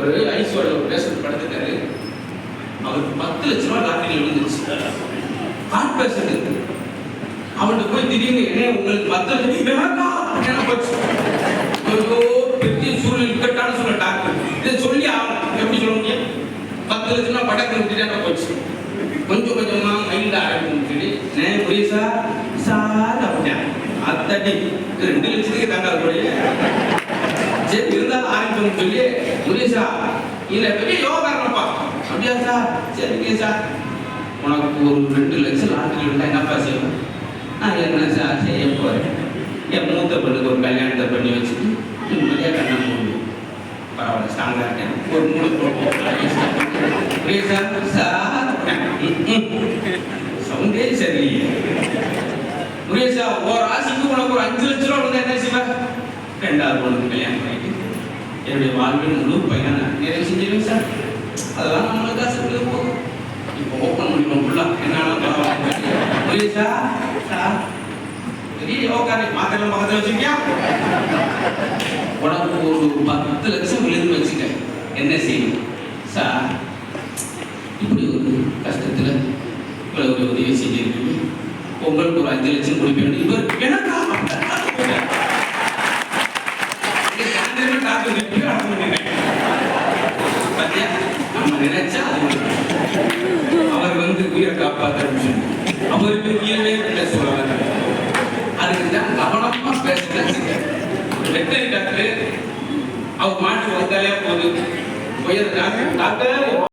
ஒரு ஐசியோட ஒரு பேஷண்ட் படுத்துட்டாரு அவருக்கு பத்து லட்ச ரூபாய் லாட்டரியில் விழுந்துருச்சு. ஹார்ட் பேஷண்ட் அவன்கிட்ட போய் திடீர்னு என்ன உங்களுக்கு பத்து லட்சம் எனக்கா போச்சு. பெரிய சூழல் இக்கட்டான சூழல் டாக்டர். இதை சொல்லி எப்படி சொல்ல முடியும்? பத்து லட்சம் படக்கு விட்டுட்டா போச்சு. கொஞ்சம் கொஞ்சமா மைண்ட் ஆரம்பிக்கும் சொல்லி நான் புரியுது சார்? சார் அப்படின் அத்தடி. ரெண்டு லட்சத்துக்கு தாங்க சரி இருந்தாலும் ஆரம்பிக்கணும்னு சொல்லி முருகேசா இல்ல பெரிய யோகாரணப்பா அப்படியா சார்? சரிங்க சார் உனக்கு ஒரு ரெண்டு லட்சம் லாட்டரி இருந்தா என்னப்பா செய்வோம்? நான் என்ன சார் செய்ய போகிறேன் என் மூத்த பொண்ணுக்கு ஒரு கல்யாணத்தை பண்ணி வச்சுட்டு நிம்மதியாக கண்ணை மூடு பரவாயில்ல ஸ்ட்ராங்காக இருக்கேன். ஒரு மூணு முருகேசா சார் சார். சவுண்டே சரியில்லையே. முருகேசா ஒரு ராசிக்கு உனக்கு ஒரு அஞ்சு லட்ச ரூபா வந்து என்ன செய்வேன் ரெண்டாவது பொண்ணுக்கு கல்யாணம் பண்ணிட்டு என்னுடைய வாழ்வில் முழு பையனை நான் நிறைவு செஞ்சிருவேன் சார். அதெல்லாம் நம்மளுக்கு காசு போதும். இப்போ ஓப்பன் பண்ணிடுவோம் ஃபுல்லாக என்னென்ன புரியுது சார்? பெரிய யோகாரை மாத்திரை பக்கத்தில் வச்சிருக்கியா? உனக்கு ஒரு பத்து லட்சம் விழுந்து என்ன செய்யணும்? சார் இப்படி ஒரு கஷ்டத்தில் ஒரு உதவி செஞ்சிருக்கீங்க. உங்களுக்கு ஒரு அஞ்சு லட்சம் கொடுப்பேன். இவர் நம்ம நினைச்சா அது அவர் வந்து உயிரை காப்பாற்ற அவருக்கு உயிரவே இல்லை சொல்லுவாங்க அதுக்கு தான் கவனமா பேசுறேன் வெட்டரி டாக்டர் அவர் மாட்டு வந்தாலே போதும். உயர் டாக்டர்